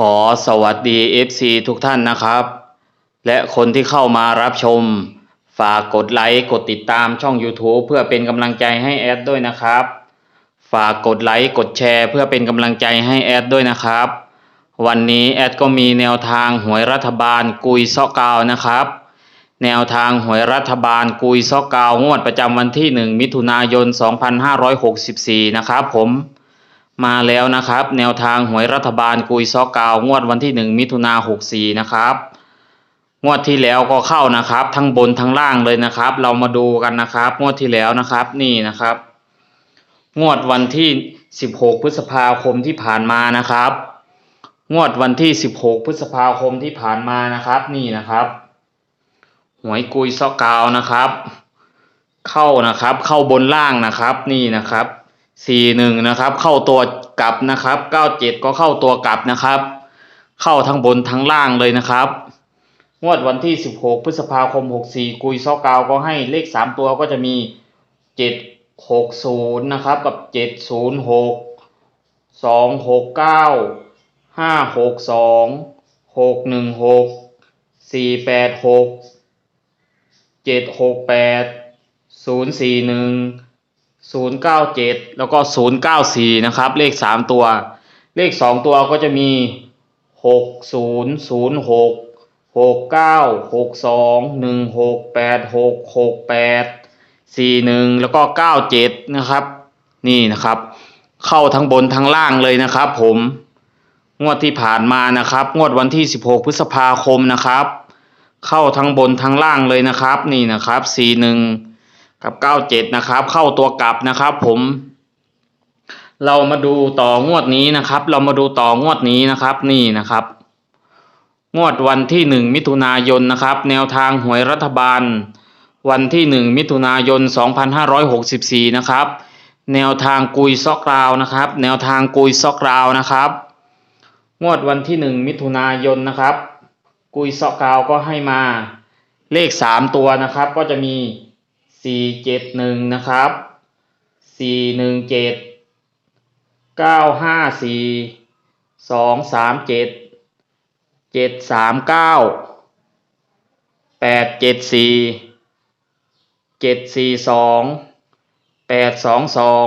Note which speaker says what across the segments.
Speaker 1: ขอสวัสดี FC ทุกท่านนะครับ และคนที่เข้ามารับชม ฝากกดไลค์กดติดตามช่อง YouTube เพื่อเป็นกำลังใจให้แอดด้วยนะครับ ฝากกดไลค์กดแชร์เพื่อเป็นกำลังใจให้แอดด้วยนะครับ วันนี้แอดก็มีแนวทางหวยรัฐบาลกุยซอกาวนะครับ แนวทางหวยรัฐบาลกุยซอกกาวงวดประจำวันที่ 1 มิถุนายน 2564 นะครับผม มาแล้วนะครับ แนวทางหวยรัฐบาลกุยซอกาว งวดวันที่ 1 มิถุนา64นะครับ งวดที่แล้วก็เข้านะครับ ทั้งบนทั้งล่างเลยนะครับ เรามาดูกันนะครับ งวดที่แล้วนะครับนี่นะครับ งวดวันที่ 16 พฤษภาคมที่ผ่านมานะครับ งวดวันที่ 16 พฤษภาคมที่ผ่านมานะครับ นี่นะครับหวยกุยซอกาวนะครับ เข้านะครับ เข้าบนล่างนะครับ นี่นะครับ สี่หนึ่งนะครับ เข้าตัวกลับนะครับเก้าเจ็ดก็เข้าตัวกลับนะครับ เข้าทั้งบนทั้งล่างเลยนะครับงวดวันที่สิบหกพฤษภาคมหกสี่กุยซอกาวก็ให้เลขสามตัวก็จะมีเจ็ดหกศูนย์นะครับ กับเจ็ดศูนย์หกสองหกเก้าห้าหกสองหกหนึ่งหกสี่แปดหกเจ็ดหกแปดศูนย์สี่หนึ่ง ศูนย์เก้าเจ็ดแล้วก็ศูนย์เก้าสี่นะครับ เลขสามตัว เลขสองตัวก็จะมีหกศูนย์ศูนย์หกหกเก้าหกสองหนึ่งหกแปดหกหกแปดสี่หนึ่งแล้วก็เก้าเจ็ดนะครับ นี่นะครับ เข้าทั้งบนทั้งล่างเลยนะครับผมงวดที่ผ่านมานะครับ งวดวันที่สิบหกพฤษภาคมนะครับ เข้าทั้งบนทั้งล่างเลยนะครับ นี่นะครับสี่หนึ่ง กับเก้าเจ็ดนะครับ เข้าตัวกลับนะครับ ผม เรามาดูต่องวดนี้นะครับ เรามาดูต่องวดนี้นะครับนี่นะครับ งวดวันที่หนึ่งมิถุนายนนะครับ แนวทางหวยรัฐบาล วันที่หนึ่งมิถุนายนสองพันห้าร้อยหกสิบสี่นะครับ แนวทางกุยซอกราวนะครับ แนวทางกุยซอกราวนะครับ งวดวันที่หนึ่งมิถุนายนนะครับ กุยซอกราวก็ให้มาเลขสามตัวนะครับ ก็จะมี สี่เจ็ดหนึ่งนะครับสี่หนึ่งเจ็ดเก้าห้าสี่สองสามเจ็ดเจ็ดสามเก้าแปดเจ็ดสี่เจ็ดสี่สองแปดสองสอง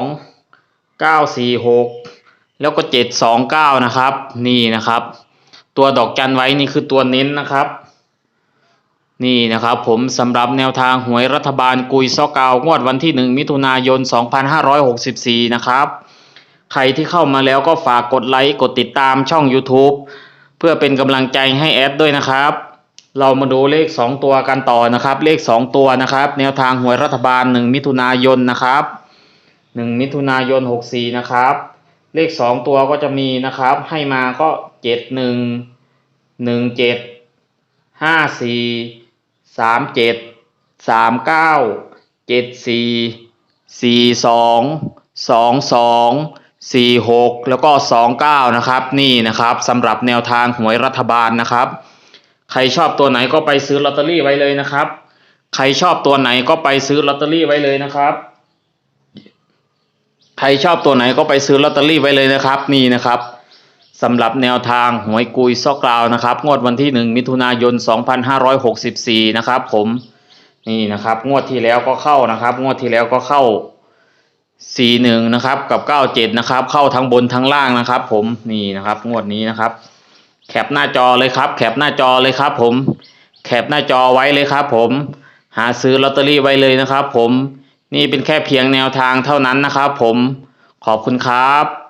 Speaker 1: เก้าสี่หกแล้วก็เจ็ดสองเก้านะครับ นี่นะครับ ตัวดอกจันไว้นี่คือตัวเน้นนะครับ นี่นะครับผมสำหรับแนวทางหวยรัฐบาลกุยซอกาวงวดวันที่ 1 มิถุนายน 2564 นะครับ ใครที่เข้ามาแล้วก็ฝากกดไลค์กดติดตามช่อง YouTube เพื่อเป็นกำลังใจให้แอดด้วยนะครับ เรามาดูเลข 2 ตัวกันต่อนะครับ เลข 2 ตัวนะครับ แนวทางหวยรัฐบาล 1 มิถุนายนนะครับ 1 มิถุนายน 64 นะครับ เลข 2 ตัวก็จะมีนะครับ ให้มาก็ 71 17ห้า สามเจ็ดสามเก้าเจ็ดสี่สี่สองสองสองสี่หกแล้วก็สองเก้านะครับ นี่นะครับสำหรับแนวทางหวยรัฐบาลนะครับ ใครชอบตัวไหนก็ไปซื้อลอตเตอรี่ไว้เลยนะครับ ใครชอบตัวไหนก็ไปซื้อลอตเตอรี่ไว้เลยนะครับใครชอบตัวไหนก็ไปซื้อลอตเตอรี่ไว้เลยนะครับ นี่นะครับ สำหรับแนวทางหวยกุยซอกกราวนะครับ งวดวันที่ 1 มิถุนายน 2564 นะครับผมนี่นะครับ งวดที่แล้วก็เข้านะครับ งวดที่แล้วก็เข้า 41 นะครับ กับ 97 นะครับ เข้าทั้งบนทั้งล่างนะครับ ผมนี่นะครับ งวดนี้นะครับ แคปหน้าจอเลยครับ แคปหน้าจอเลยครับ ผม แคปหน้าจอไว้เลยครับ ผม หาซื้อลอตเตอรี่ไว้เลยนะครับ ผมนี่เป็นแค่เพียงแนวทางเท่านั้นนะครับ ผมขอบคุณครับ